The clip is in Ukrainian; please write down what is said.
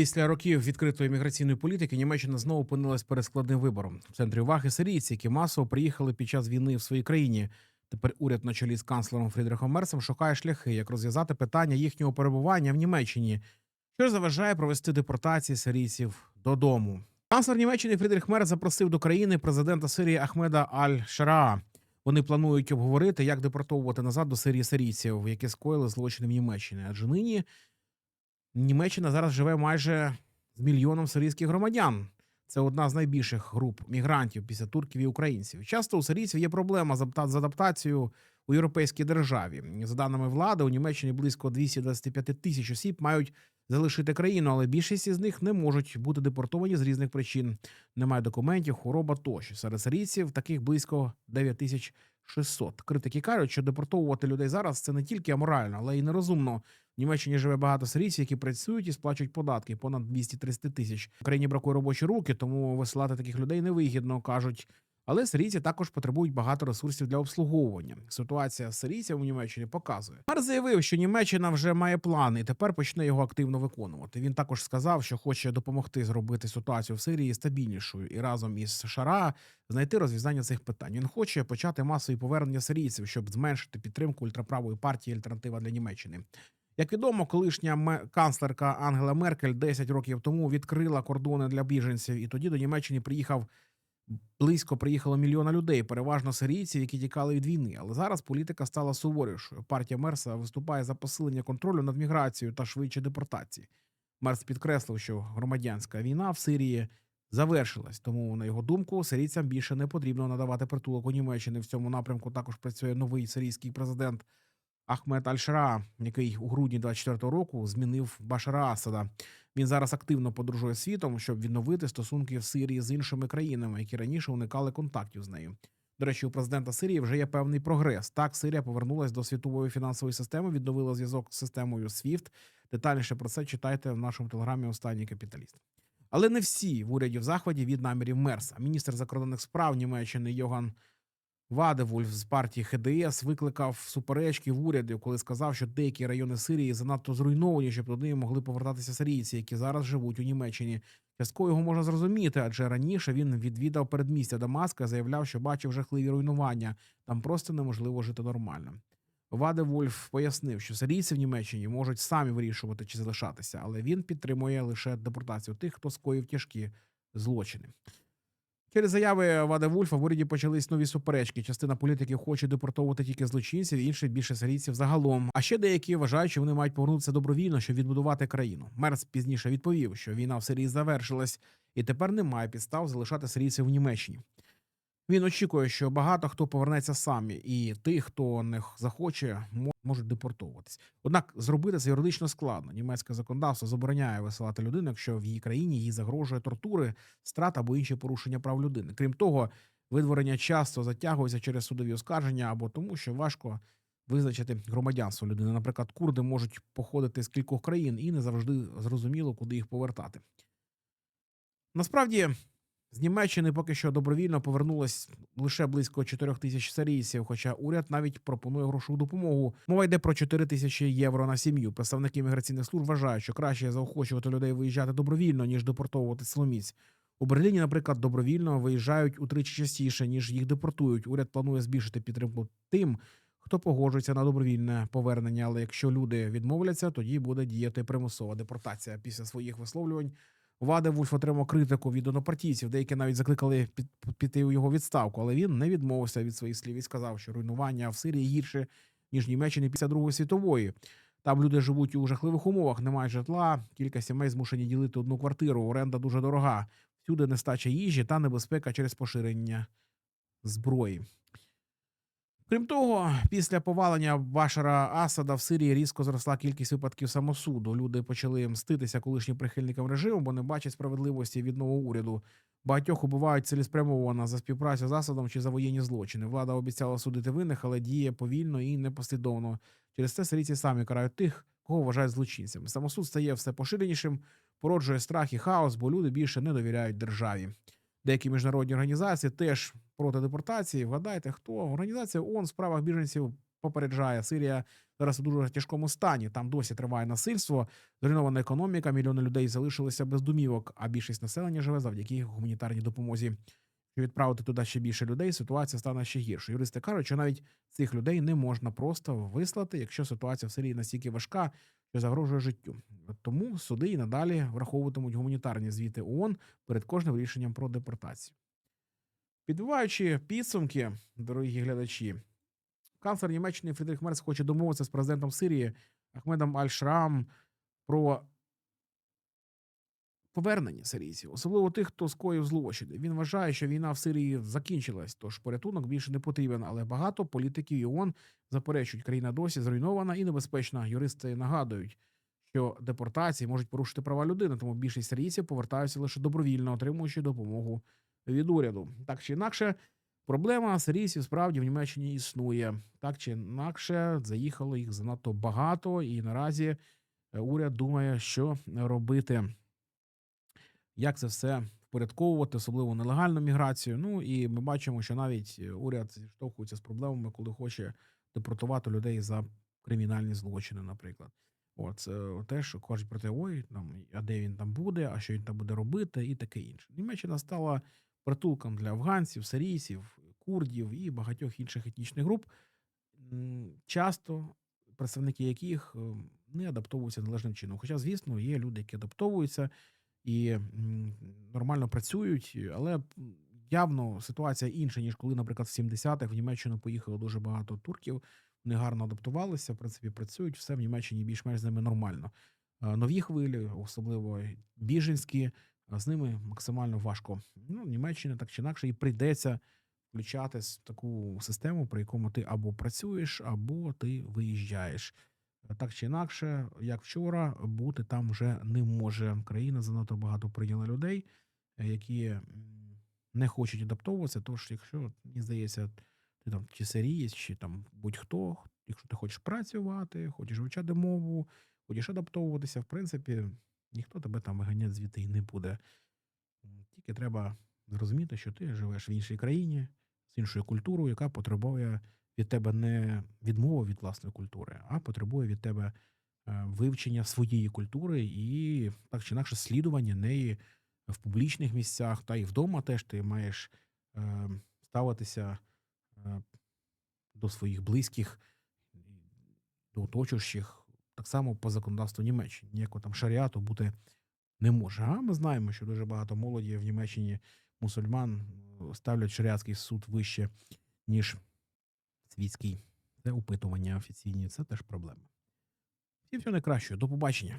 Після років відкритої міграційної політики Німеччина знову опинилась перед складним вибором. В центрі уваги сирійці, які масово приїхали під час війни в своїй країні. Тепер уряд на чолі з канцлером Фрідрихом Мерсом шукає шляхи, як розв'язати питання їхнього перебування в Німеччині, що заважає провести депортації сирійців додому. Канцлер Німеччини Фрідрих Мерц запросив до країни президента Сирії Ахмеда Аль-Шараа. Вони планують обговорити, як депортовувати назад до Сирії сирійців, які скоїли злочини в Німеччині. Адже нині Німеччина зараз живе майже з мільйоном сирійських громадян. Це одна з найбільших груп мігрантів після турків і українців. Часто у сирійців є проблема з адапта- з адаптацією у європейській державі. За даними влади, у Німеччині близько 225 тисяч осіб мають залишити країну, але більшість із них не можуть бути депортовані з різних причин. Немає документів, хвороба тощо. Серед сирійців таких близько 9600. Критики кажуть, що депортовувати людей зараз це не тільки аморально, але й нерозумно. Німеччині живе багато сирійців, які працюють і сплачують податки понад 230 тисяч. В країні бракує робочі руки, тому висилати таких людей невигідно, кажуть. Але сирійці також потребують багато ресурсів для обслуговування. Ситуація з сирійцями в Німеччині показує. Мер заявив, що Німеччина вже має план і тепер почне його активно виконувати. Він також сказав, що хоче допомогти зробити ситуацію в Сирії стабільнішою і разом із США знайти розв'язання цих питань. Він хоче почати масові повернення сирійців, щоб зменшити підтримку ультраправої партії Альтернатива для Німеччини. Як відомо, колишня канцлерка Ангела Меркель 10 років тому відкрила кордони для біженців, і тоді до Німеччини приїхав близько приїхало мільйона людей, переважно сирійців, які тікали від війни. Але зараз політика стала суворішою. Партія Мерса виступає за посилення контролю над міграцією та швидше депортації. Мерс підкреслив, що громадянська війна в Сирії завершилась, тому на його думку сирійцям більше не потрібно надавати притулок у Німеччини. В цьому напрямку також працює новий сирійський президент Ахмед Аль-Шара, який у грудні 24-го року змінив Башара Асада. Він зараз активно подорожує світом, щоб відновити стосунки в Сирії з іншими країнами, які раніше уникали контактів з нею. До речі, у президента Сирії вже є певний прогрес. Так, Сирія повернулась до світової фінансової системи, відновила зв'язок з системою SWIFT. Детальніше про це читайте в нашому телеграмі Останній капіталіст. Але не всі в уряді в захваті від намірів Мерса. Міністр закордонних справ Німеччини Йоган Вадевульф з партії ХДС викликав суперечки в уряді, коли сказав, що деякі райони Сирії занадто зруйновані, щоб туди могли повертатися сирійці, які зараз живуть у Німеччині. Частково його можна зрозуміти, адже раніше він відвідав передмістя Дамаска, заявляв, що бачив жахливі руйнування. Там просто неможливо жити нормально. Ваде Вольф пояснив, що сирійці в Німеччині можуть самі вирішувати, чи залишатися, але він підтримує лише депортацію тих, хто скоїв тяжкі злочини. Через заяви Вада Вульфа в уряді почались нові суперечки. Частина політиків хоче депортовувати тільки злочинців, інші більше сирійців загалом. А ще деякі вважають, що вони мають повернутися добровільно, щоб відбудувати країну. Мерц пізніше відповів, що війна в Сирії завершилась, і тепер немає підстав залишати сирійців в Німеччині. Він очікує, що багато хто повернеться самі, і тих, хто не захоче, можуть депортовуватись. Однак зробити це юридично складно. Німецьке законодавство забороняє висилати людину, якщо в її країні їй загрожує тортури, страта або інші порушення прав людини. Крім того, видворення часто затягується через судові оскарження або тому, що важко визначити громадянство людини. Наприклад, курди можуть походити з кількох країн і не завжди зрозуміло, куди їх повертати. Насправді, з Німеччини поки що добровільно повернулось лише близько 4 тисяч сирійців, хоча уряд навіть пропонує грошову допомогу. Мова йде про 4 тисячі євро на сім'ю. Представники міграційних служб вважають, що краще заохочувати людей виїжджати добровільно, ніж депортовувати силоміць. У Берліні, наприклад, добровільно виїжджають утричі частіше, ніж їх депортують. Уряд планує збільшити підтримку тим, хто погоджується на добровільне повернення. Але якщо люди відмовляться, тоді буде діяти примусова депортація. Після своїх висловлювань Ваде Вульф отримав критику від однопартійців. Деякі навіть закликали піти у його відставку, але він не відмовився від своїх слів і сказав, що руйнування в Сирії гірше ніж в Німеччині після Другої світової. Там люди живуть у жахливих умовах, немає житла. Кілька сімей змушені ділити одну квартиру. Оренда дуже дорога. Всюди нестача їжі та небезпека через поширення зброї. Крім того, після повалення Башара Асада в Сирії різко зросла кількість випадків самосуду. Люди почали мститися колишнім прихильникам режиму, бо не бачать справедливості від нового уряду. Багатьох убивають цілеспрямовано за співпрацю з Асадом чи за воєнні злочини. Влада обіцяла судити винних, але діє повільно і непослідовно. Через це сирійці самі карають тих, кого вважають злочинцями. Самосуд стає все поширенішим, породжує страх і хаос, бо люди більше не довіряють державі. Деякі міжнародні організації теж проти депортації. Вгадайте, хто організація ООН в справах біженців попереджає, Сирія зараз у дуже тяжкому стані. Там досі триває насильство, зруйнована економіка, мільйони людей залишилися без домівок, а більшість населення живе завдяки гуманітарній допомозі. Якщо відправити туди ще більше людей, ситуація стане ще гірше. Юристи кажуть, що навіть цих людей не можна просто вислати, якщо ситуація в Сирії настільки важка, що загрожує життю. Тому суди і надалі враховуватимуть гуманітарні звіти ООН перед кожним рішенням про депортацію. Підбиваючи підсумки, дорогі глядачі, канцлер Німеччини Фрідрих Мерц хоче домовитися з президентом Сирії Ахмедом Аль-Шраам про повернення сирійців, особливо тих, хто скоїв злочини. Він вважає, що війна в Сирії закінчилась, тож порятунок більше не потрібен. Але багато політиків і ООН заперечують, країна досі зруйнована і небезпечна. Юристи нагадують, що депортації можуть порушити права людини, тому більшість сирійців повертаються лише добровільно, отримуючи допомогу від уряду. Так чи інакше, проблема сирійців справді в Німеччині існує. Так чи інакше, заїхало їх занадто багато, і наразі е, уряд думає, що робити, як це все впорядковувати, особливо нелегальну міграцію. Ну і ми бачимо, що навіть е, уряд зіштовхується з проблемами, коли хоче депортувати людей за кримінальні злочини, наприклад. От це те, що кажуть про те, ой, там, а де він там буде, а що він там буде робити, і таке інше. Німеччина стала притулком для афганців, сирійців, курдів і багатьох інших етнічних груп, часто представники яких е, не адаптовуються належним чином. Хоча, звісно, є люди, які адаптовуються і нормально працюють, але явно ситуація інша, ніж коли, наприклад, в 70-х в Німеччину поїхало дуже багато турків. Вони гарно адаптувалися, в принципі, працюють, все в Німеччині більш-менш з ними нормально. Е, Нові хвилі, особливо біженські, з ними максимально важко. Ну, Німеччина так чи інакше і прийдеться включатись в таку систему, при якому ти або працюєш, або ти виїжджаєш. Так чи інакше, як вчора, бути там вже не може. Країна занадто багато прийняла людей, е, які не хочуть адаптовуватися. Тож, якщо мені здається, ти там чи сирієць, чи там будь-хто, якщо ти хочеш працювати, хочеш вивчати мову, хочеш адаптовуватися, в принципі, ніхто тебе там виганяти звідти і не буде. Тільки треба зрозуміти, що ти живеш в іншій країні з іншою культурою, яка потребує від тебе не відмови від власної культури, а потребує від тебе е, вивчення своєї культури і так чи інакше слідування неї в публічних місцях, та й вдома теж ти маєш е, ставитися е, до своїх близьких, до оточуючих, так само по законодавству Німеччини. Ніякого там шаріату бути не може. А ми знаємо, що дуже багато молоді в Німеччині мусульман е, ставлять шаріатський суд вище, ніж світський. Це опитування офіційні, це теж проблема. І все найкраще. До побачення.